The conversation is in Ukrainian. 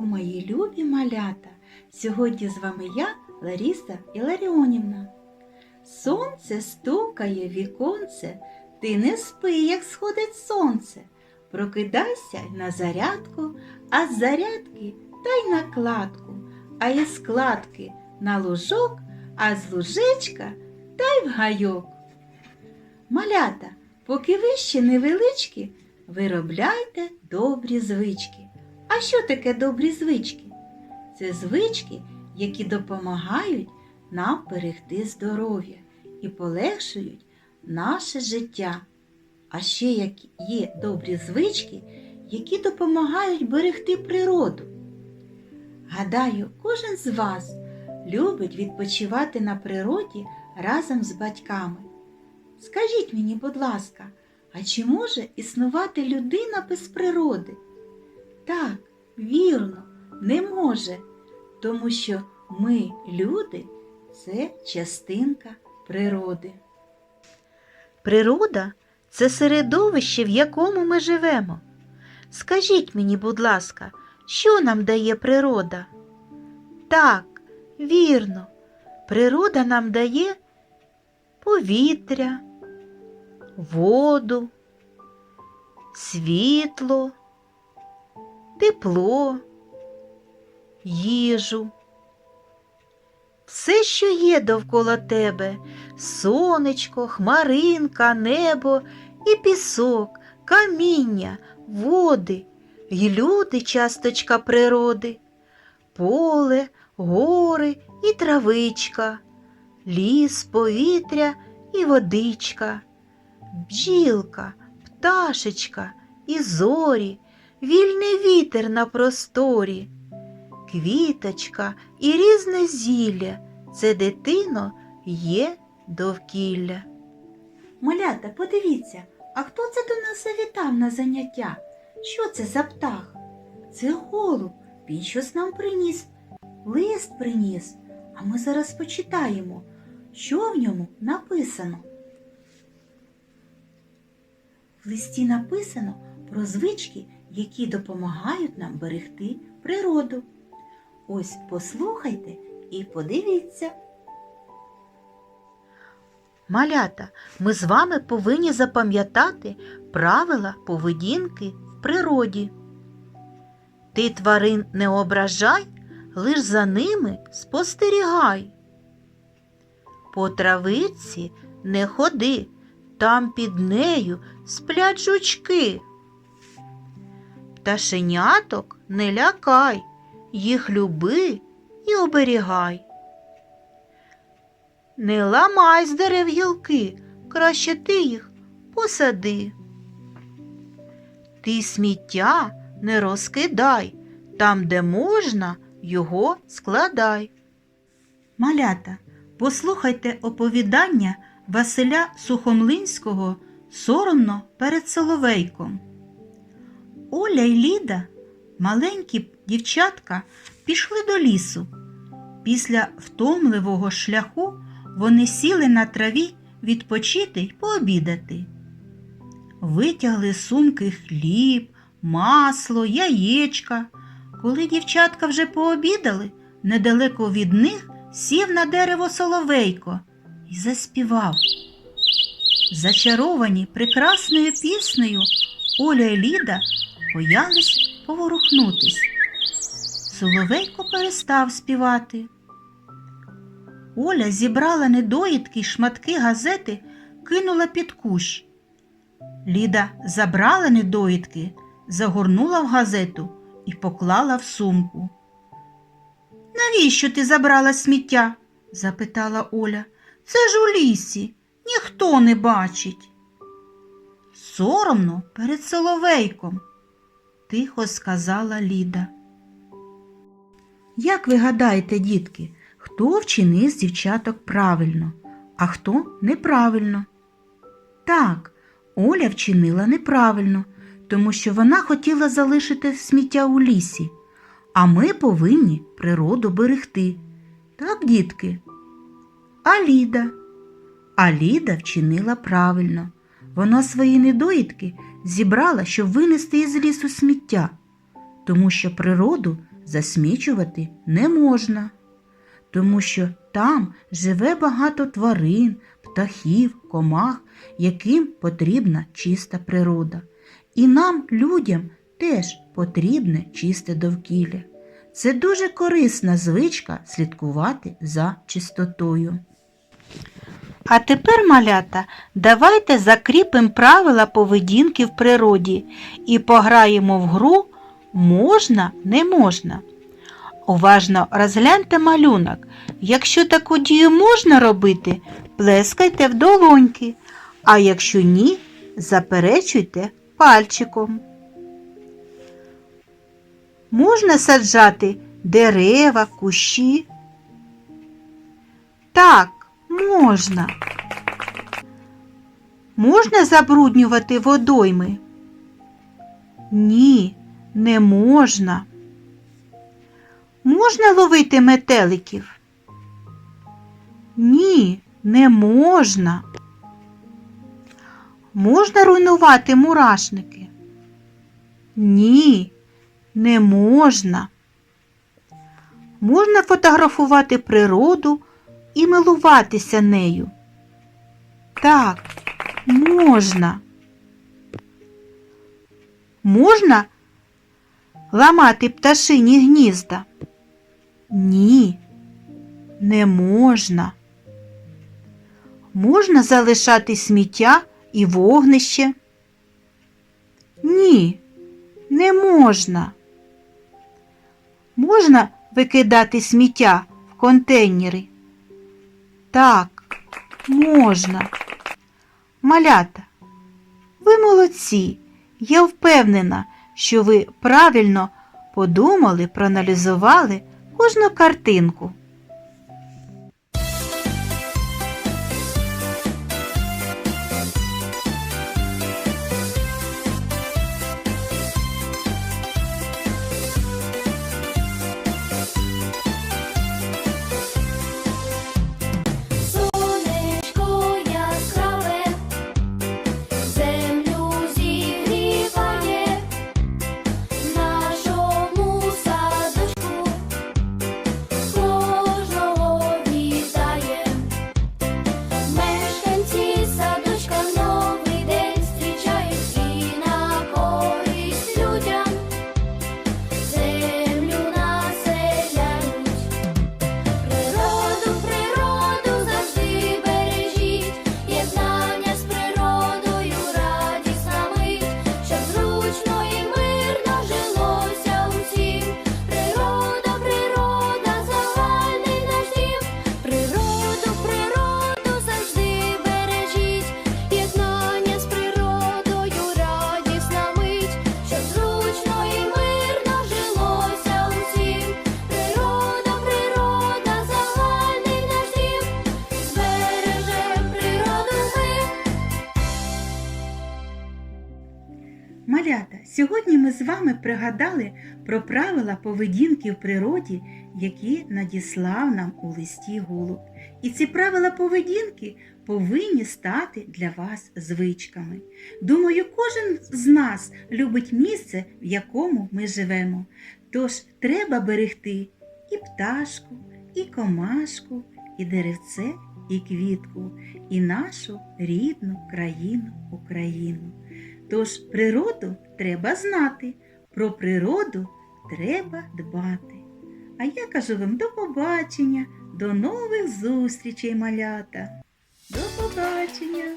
ранку, мої любі малята! Сьогодні з вами я, Ларіса Іларіонівна. Сонце стукає віконце, ти не спи, як сходить сонце. Прокидайся на зарядку, а з зарядки та й на кладку, а із кладки на лужок, а з лужечка та й в гайок. Малята, поки ви ще невеличкі, виробляйте добрі звички. А що таке добрі звички? Це звички, які допомагають нам берегти здоров'я і полегшують наше життя. А ще як є добрі звички, які допомагають берегти природу. Гадаю, кожен з вас любить відпочивати на природі разом з батьками. Скажіть мені, будь ласка, а чи може існувати людина без природи? Так, вірно, не може, тому що ми, люди, це частинка природи. Природа це середовище, в якому ми живемо. Скажіть мені, будь ласка, що нам дає природа? Так, вірно, природа нам дає повітря, воду, світло, тепло, їжу. Все, що є довкола тебе, сонечко, хмаринка, небо і пісок, каміння, води, й люди часточка природи, поле, гори і травичка, ліс, повітря і водичка, бджілка, пташечка і зорі, вільний вітер на просторі, квіточка і різне зілля, це дитино є довкілля. Малята, подивіться, а хто це до нас завітав на заняття? Що це за птах? Це голуб, він щось нам приніс, лист приніс, а ми зараз почитаємо, що в ньому написано. В листі написано про звички, які допомагають нам берегти природу. Ось послухайте і подивіться. Малята, ми з вами повинні запам'ятати правила поведінки в природі. Ти тварин не ображай, лиш за ними спостерігай. По травиці не ходи, там під нею сплять жучки. Пташеняток не лякай, їх люби і оберігай. Не ламай з дерев гілки, краще ти їх посади. Ти сміття не розкидай, там, де можна, його складай. Малята, послухайте оповідання Василя Сухомлинського соромно перед Соловейком. Оля й Ліда, маленькі дівчатка, пішли до лісу. Після втомливого шляху вони сіли на траві відпочити й пообідати. Витягли сумки хліб, масло, яєчка. Коли дівчатка вже пообідали, недалеко від них сів на дерево соловейко і заспівав. Зачаровані прекрасною піснею Оля і Ліда боялись поворухнутись. Соловейко перестав співати. Оля зібрала недоїдки й шматки газети, кинула під кущ. Ліда забрала недоїдки, загорнула в газету і поклала в сумку. Навіщо ти забрала сміття? запитала Оля. Це ж у лісі, ніхто не бачить. Соромно перед соловейком, тихо сказала Ліда. Як ви гадаєте, дітки, хто вчинив з дівчаток правильно, а хто неправильно? Так, Оля вчинила неправильно, тому що вона хотіла залишити сміття у лісі, а ми повинні природу берегти. Так, дітки? А Ліда? А Ліда вчинила правильно. Вона свої недоїдки зібрала, щоб винести із лісу сміття, тому що природу засмічувати не можна, тому що там живе багато тварин, птахів, комах, яким потрібна чиста природа. І нам, людям, теж потрібне чисте довкілля. Це дуже корисна звичка слідкувати за чистотою. А тепер, малята, давайте закріпимо правила поведінки в природі і пограємо в гру можна, не можна. Уважно розгляньте малюнок. Якщо таку дію можна робити, плескайте в долоньки, а якщо ні, заперечуйте пальчиком. Можна саджати дерева, кущі? Так, можна. Можна забруднювати водойми? Ні, не можна. Можна ловити метеликів? Ні, не можна. Можна руйнувати мурашники? Ні, не можна. Можна фотографувати природу і милуватися нею. Так, можна. Можна ламати пташині гнізда? Ні, не можна. Можна залишати сміття і вогнище? Ні, не можна. Можна викидати сміття в контейнери? Так, можна. Малята, ви молодці. Я впевнена, що ви правильно подумали, проаналізували кожну картинку. Сьогодні ми з вами пригадали про правила поведінки в природі, які надіслав нам у листі голуб. І ці правила поведінки повинні стати для вас звичками. Думаю, кожен з нас любить місце, в якому ми живемо. Тож треба берегти і пташку, і комашку, і деревце, і квітку, і нашу рідну країну Україну. Тож природу треба знати, про природу треба дбати. А я кажу вам до побачення, до нових зустрічей, малята. До побачення!